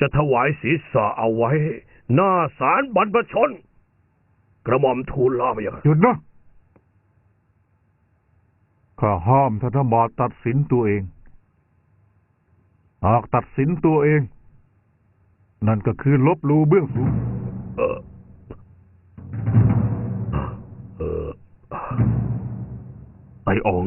จะถวายศีรษะเอาไว้ หน้าศาลบรรพชน กระหม่อมทูลลาไปยังหยุดนะข้าห้ามธนบาตตัดสินตัวเอง หากตัดสินตัวเอง นั่นก็คือลบลูเบื้องสูงไออ๋อง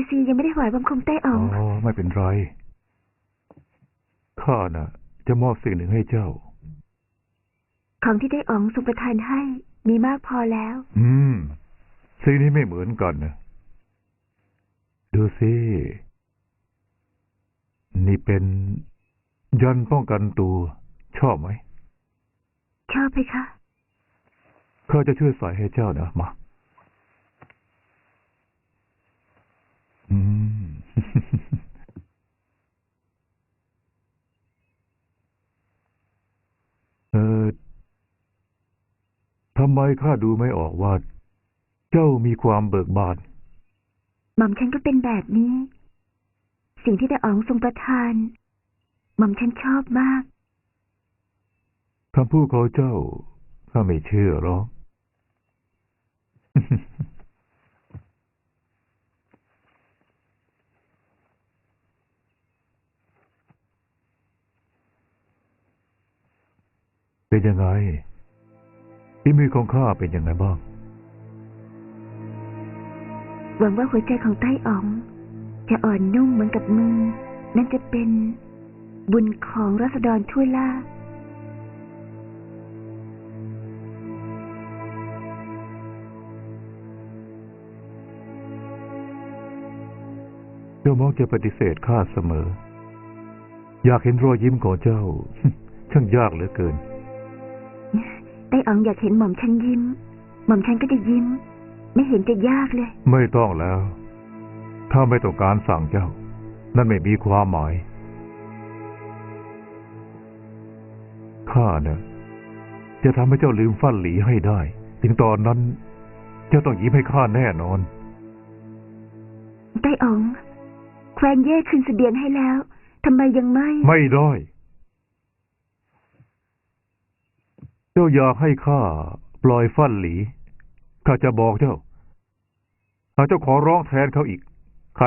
ยซียังไม่ได้หวายบังคมใต้อ๋องอ๋อไม่เป็นไร ข้าน่ะ จะมอบสิ่งหนึ่งให้เจ้า ของที่ได้อ๋องทรงประทานให้มีมากพอแล้ว อืม สิ่งนี้ไม่เหมือนกันนะ ดูสิ นี่เป็นยันป้องกันตัว ชอบไหม ชอบไหมคะเขาจะช่วยสอยให้เจ้านะมา เออทำไมข้าดูไม่ออกว่า เจ้ามีความเบิกบาน หม่อมฉันก็เป็นแบบนี้ สิ่งที่ได้อ๋องทรงประทาน หม่อมฉันชอบมากคำพูดของเจ้าข้าไม่เชื่อหรอก เป็นยังไงฝีมือของข้าเป็นยังไงบ้าง หวังว่าหัวใจของใต้อ๋อง จะอ่อนนุ่มเหมือนกับมือ นั่นจะเป็นบุญของรัศดรทั่วล่าเจ้ามองจะปฏิเสธข้าเสมอ อยากเห็นรอยยิ้มของเจ้า ช่างยากเหลือเกิน อ๋องอยากเห็นหม่อมฉันยิ้ม หม่อมฉันก็จะยิ้ม ไม่เห็นจะยากเลย ไม่ต้องแล้ว ถ้าไม่ต้องการสั่งเจ้า นั่นไม่มีความหมายข้าเนะ่ะจะทำให้เจ้าลืมฟั่นหลีให้ได้ ถึงตอนนั้น เจ้าต้องยิ้มให้ข้าแน่นอนไต้อ๋องแควนเย่ขึ้นเสบียงให้แล้วทำไมยังไม่ ไม่ได้ เจ้าอย่าให้ข้าปล่อยฟันหลี ข้าจะบอกเจ้า หากเจ้าขอร้องแทนเขาอีก ข้า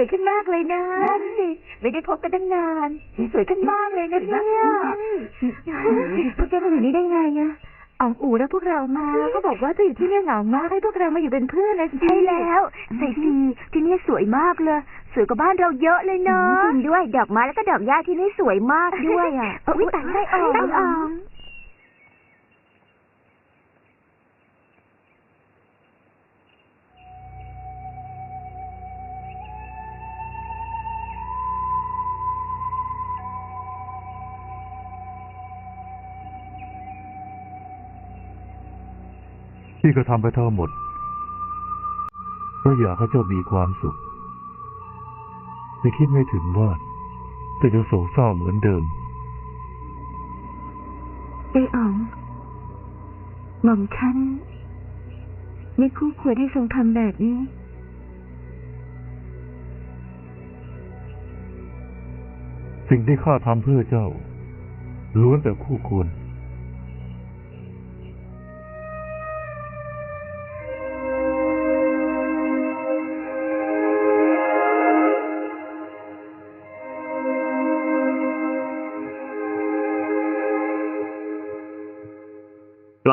สวยขึ้นมากเลยนะสิไม่ได้พบกันตั้งนานสวยขึ้นมากเลยนะเนี่ยพวกแกมาอยู่นี่ได้ไงอะอ๋องอูแล้วพวกเรามาเขาบอกว่าจะอยู่ที่นี่เหงามากให้พวกเรามาอยู่เป็นเพื่อนนะใช่แล้วใส่ซีที่นี่สวยมากเลยสวยกว่าบ้านเราเยอะเลยเนาะจริงด้วยดอกไม้แล้วก็ดอกหญ้าที่นี่สวยมากด้วยอะอุ้ยตายไส้อ่องไส้อ่อง ที่กระทำไปทั้งหมดเพราะอยากให้เจ้ามีความสุข แต่คิดไม่ถึงว่าเจะจะโศกเศร้าเหมือนเดิมไอ้อ๋องหม่อมฉันไม่คู่ควรให้ทรงทำแบบนี้ สิ่งที่ข้าทำเพื่อเจ้าล้วนแต่คู่ควร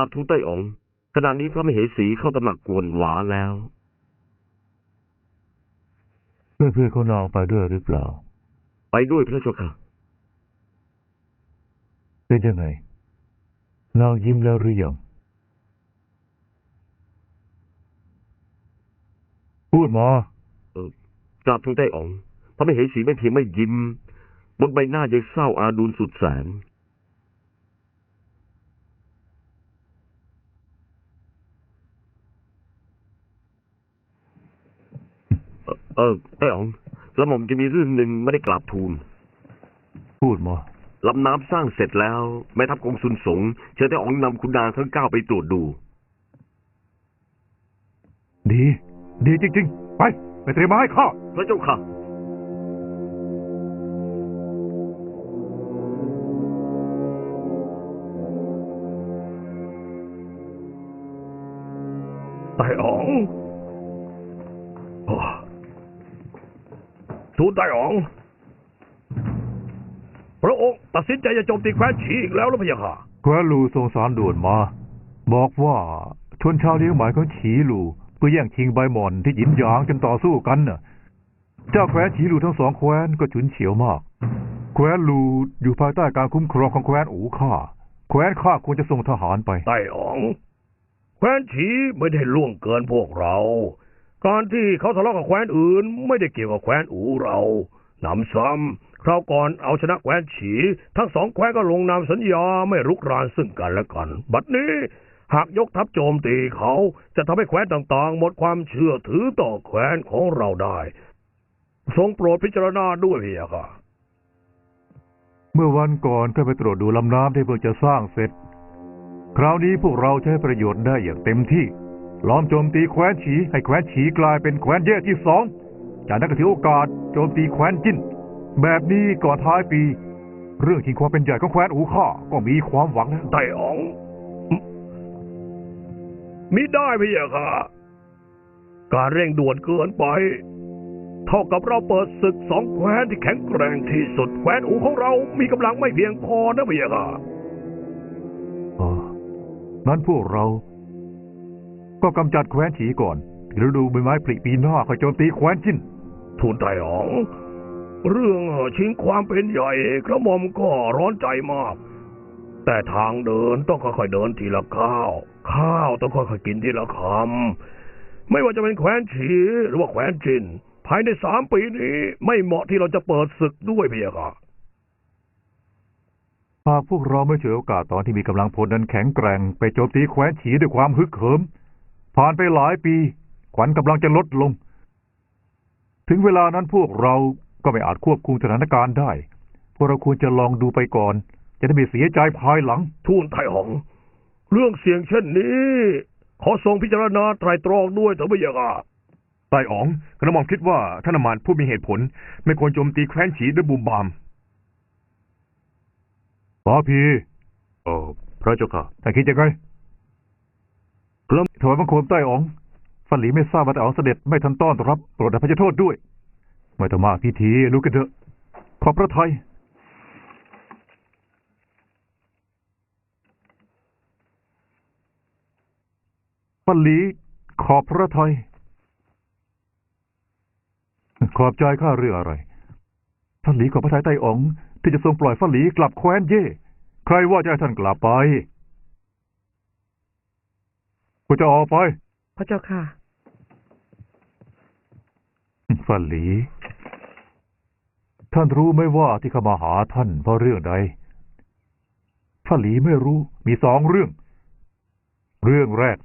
บทูลไต้อ๋องขณะนี้พระมเหสีเข้าตำหนักกวนหวาแล้วเพื่อนเพื่อนๆเขานองไปด้วยหรือเปล่า ไปด้วยพระเจ้าค่ะ เป็นยังไงนางยิ้มแล้วหรือยังพูดมาเออกราบทูลไต้อ๋องพระมเหสีไม่เพียงไม่ยิ้ม บนใบหน้ายังเศร้าอาดูลสุดแสน เอ่อเออไต้อ๋องกระหม่อมจะมีเรื่องหนึ่งไม่ได้กราบทูลพูดมาลำน้ำสร้างเสร็จแล้วแม่ทัพกองสุนสงเชิญไต้อ๋องนำคุณนางทั้งเก้าไปตรวจดู ดี ดีจริง ๆ ไป ไปเตรียมมาให้ข้า พระเจ้าค่ะไต่อ๋อง ทูลไต่อ๋อง พระองค์ตัดสินใจจะโจมตีแคว้นฉีอีกแล้วหรือเปล่าค่ะ แคว้นลูส่งสารด่วนมา บอกว่าชนชาวเลี้ยงหมายของฉีลูเพื่อแย่งชิงใบหม่อนที่หยินหยางจนต่อสู้กันน่ะ เจ้าแคว้นฉีลูทั้งสองแคว้นก็ฉุนเฉียวมาก แคว้นลูอยู่ภายใต้การคุ้มครองของแคว้นอูข้าแคว้นข้าควรจะส่งทหารไป ไต่อ๋อง แคว้นฉีไม่ได้ล่วงเกินพวกเรา การที่เขาทะเลาะกับแคว้นอื่น ไม่ได้เกี่ยวกับแคว้นอูเราหนำซ้ำคราวก่อนเอาชนะแคว้นฉี ทั้งสองแคว้นก็ลงนามสัญญาไม่รุกรานซึ่งกันและกัน บัดนี้หากยกทัพโจมตีเขาจะทำให้แคว้นต่างๆ หมดความเชื่อถือต่อแคว้นของเราได้ ทรงโปรดพิจารณาด้วยเพียค่ะ เมื่อวันก่อนก็ไปตรวจดูลำน้ำที่เพิ่งจะสร้างเสร็จ คราวนี้พวกเราจะให้ประโยชน์ได้อย่างเต็มที่ ล้อมโจมตีแคว้นฉีให้แคว้นฉีกลายเป็นแคว้นแย่ที่สองจากนั้นก็ถือโอกาสโจมตีแคว้นจิ้น แบบนี้ก่อนท้ายปี เรื่องชิงความเป็นใหญ่ของแคว้นอูข้าก็มีความหวังแล้วไต่อ๋องมิได้พี่อะค่ะ การเร่งด่วนเกินไป เท่ากับเราเปิดศึกสองแคว้นที่แข็งแกร่งที่สุดแคว้นอูของเรามีกำลังไม่เพียงพอนะพี่อะค่ะอ๋อนั้นพวกเรา ก็กำจัดแคว้นฉีก่อนฤดูใบไม้ผลิปีหน้าค่อยโจมตีแคว้นจิ้นทูลไต่อ๋อง เรื่องชิงความเป็นใหญ่กระหม่อมก็ร้อนใจมาก แต่ทางเดินต้องค่อยๆเดินทีละก้าว ข้าวต้องค่อยๆกินทีละคำ ไม่ว่าจะเป็นแคว้นฉีหรือว่าแคว้นจิน ภายในสามปีนี้ไม่เหมาะที่เราจะเปิดศึกด้วยเพียค่ะหากพวกเราไม่ฉวยโอกาสตอนที่มีกำลังพลนั้นแข็งแกร่ง ไปโจมตีแคว้นฉีด้วยความฮึกเหิม ผ่านไปหลายปี ขวัญกำลังจะลดลง ถึงเวลานั้นพวกเราก็ไม่อาจควบคุมสถานการณ์ได้ พวกเราควรจะลองดูไปก่อน จะได้ไม่เสียใจภายหลัง ทูลไทหอง เรื่องเสี่ยงเช่นนี้ ขอทรงพิจารณาไตรตรองด้วยเถอะพี่ค่ะไต่อ๋องกระหม่อมคิดว่าท่านอามานผู้มีเหตุผล ไม่ควรโจมตีแคว้นฉีด้วยบูมบามป้าพีเออพระเจ้าค่ะท่านคิดยังไงกระ ถวายบังคมไต้อ๋องฟันหลีไม่ทราบว่าไต้อ๋องเสด็จไม่ทันต้อนรับโปรดอภัยโทษด้วย ไม่ต้องมาพิธีลุกกันเถอะขอบพระทัยปันหลีขอบพระทัยขอบใจข้าเรื่องอะไรท่านหลีขอบพระทัยไต้อ๋อง ที่จะทรงปล่อยฟันหลีกลับแคว้นเย่ ใครว่าจะให้ท่านกลับไป กูจะออกไปพระเจ้าค่ะฟันหลี ท่านรู้ไหมว่าที่เขามาหาท่านเพราะเรื่องใดฟันหลีไม่รู้ มีสองเรื่อง เรื่องแรก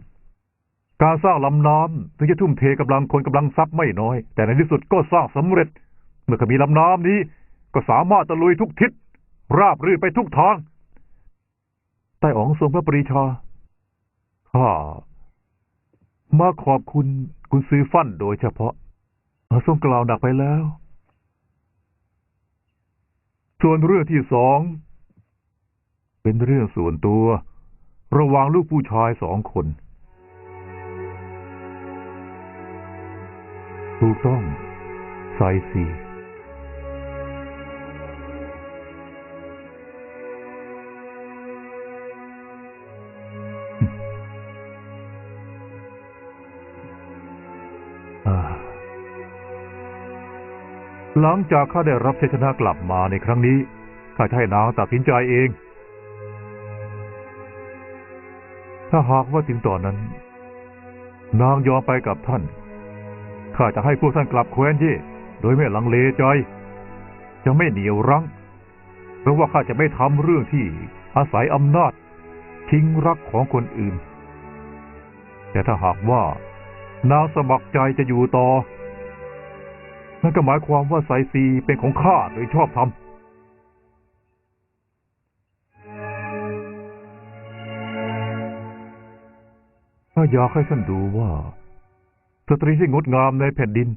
การสร้างลำน้ำถึงจะทุ่มเทกำลังคนกำลังทรัพย์ไม่น้อย แต่ในที่สุดก็สร้างสำเร็จ เมื่อเขามีลำน้ำนี้ ก็สามารถตะลุยทุกทิศ ราบรื่นไปทุกทางใต้อ๋องทรงพระปรีชาข้า มาขอบคุณคุณซื้อฟั่นโดยเฉพาะทรงกล่าวหนักไปแล้ว ส่วนเรื่องที่สอง เป็นเรื่องส่วนตัว ระหว่างลูกผู้ชายสองคน ถูกต้องไซซี หลังจากข้าได้รับชัยชนะกลับมาในครั้งนี้ข้าจะให้นางตัดสินใจเอง ถ้าหากว่าถึงตอนนั้น นางยอมไปกับท่านข้าจะให้พวกท่านกลับแคว้นเย่โดยไม่ลังเลใจ จะไม่เหนียวรั้งเพราะว่าข้าจะไม่ทำเรื่องที่อาศัยอำนาจทิ้งรักของคนอื่น แต่ถ้าหากว่านางสมัครใจจะอยู่ต่อ นั่นก็หมายความว่าไซซีเป็นของข้าโดยชอบธรรมถ้าอยากให้ท่านดูว่า สตรีที่งดงามในแผ่นดิน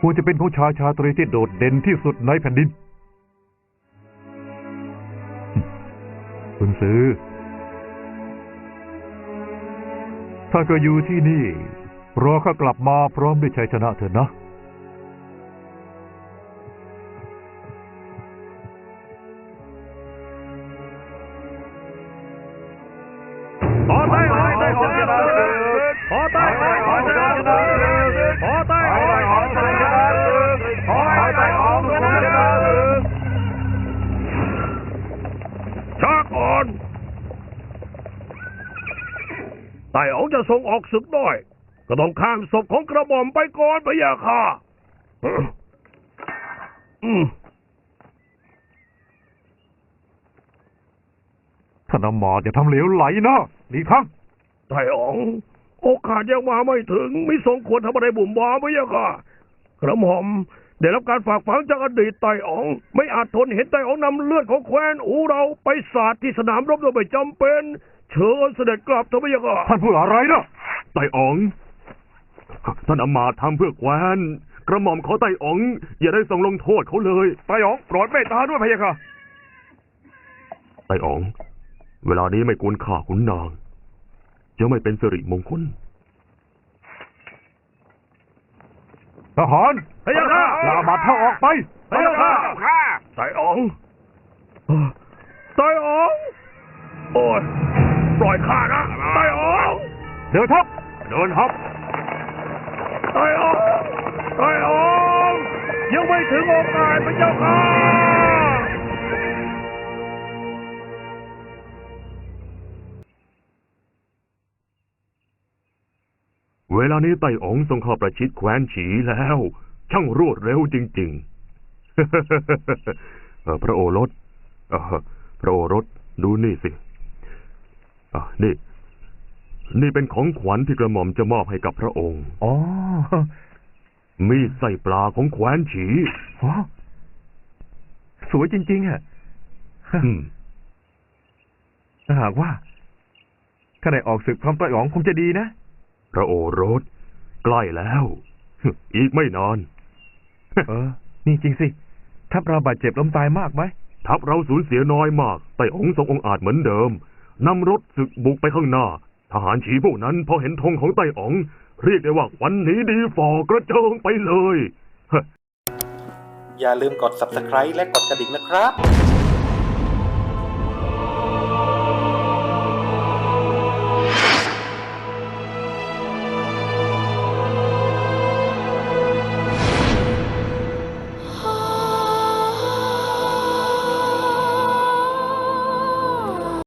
ควรจะเป็นของชายชาตรีที่โดดเด่นที่สุดในแผ่นดิน คุณซื้อถ้าก็อยู่ที่นี่ รอข้ากลับมาพร้อมด้วยชัยชนะเถอะนะ ไต้อ๋องจะส่งออกศึกได้ก็ต้องข้ามศพของกระหม่อมไปก่อนพะยะค่ะอืมท่านอำมาตย์อย่าทำเหลวไหลนะหลีกทางไต่อ๋องโอกาสยังมาไม่ถึง ไม่สมควรทำอะไรบุ่มบามไม่ยะค่ะ กระหม่อมได้รับการฝากฝังจากอดีตไต่อ๋องไม่อาจทนเห็นไต่อ๋องนำเลือดของแคว้นอูเราไปสาดที่สนามรบโดยไม่จำเป็น เชิญเสด็จกลับเถอะไม่ยะค่ะท่านพูดอะไรนะไต่อ๋องท่านอำมาตย์ทำเพื่อแคว้นกระหม่อมขอไต่อ๋อง อย่าได้ทรงลงโทษเขาเลยไตอ๋องโปรดเมตตาด้วยพะยะค่ะไต่อ๋อง เวลานี้ไม่ควรฆ่าขุนนางจะไม่เป็นสิริมงคลทหารพะยะค่ะลาบัตรเข้าออกไปพะยะค่ะไต่อ๋อง เดินทับเดินครับไต่อ๋องไต่อ๋องยังไม่ถึงโอกาสพระเจ้าค่ะเวลานี้ไต่อ๋องทรงเข้าประชิดแคว้นฉีแล้ว ช่างรวดเร็วจริงๆเอ่อพระโอรสเอ่อพระโอรสดูนี่สิอะนี่ นี่เป็นของขวัญที่กระหม่อมจะมอบให้กับพระองค์ อ๋อ มีดไส้ปลาของแคว้นฉีอ๋อสวยจริง ๆอะอืมถ้าหากว่าข้าได้ออกศึกพร้อมไตอ๋องคงจะดีนะ พระโอรส ใกล้แล้ว อีกไม่นาน เออ นี่จริงสิ ทัพเราบาดเจ็บล้มตายมากไหม ทัพเราสูญเสียน้อยมาก แต่องค์ทรงองค์อาจเหมือนเดิมนำรถศึกบุกไปข้างหน้า ทหารฉีพวกนั้นพอเห็นธงของไต้อ๋อง เรียกได้ว่าวันนี้ดีฝ่อกระเจิงไปเลย อย่าลืมกด subscribe และกดกระดิ่งนะครับ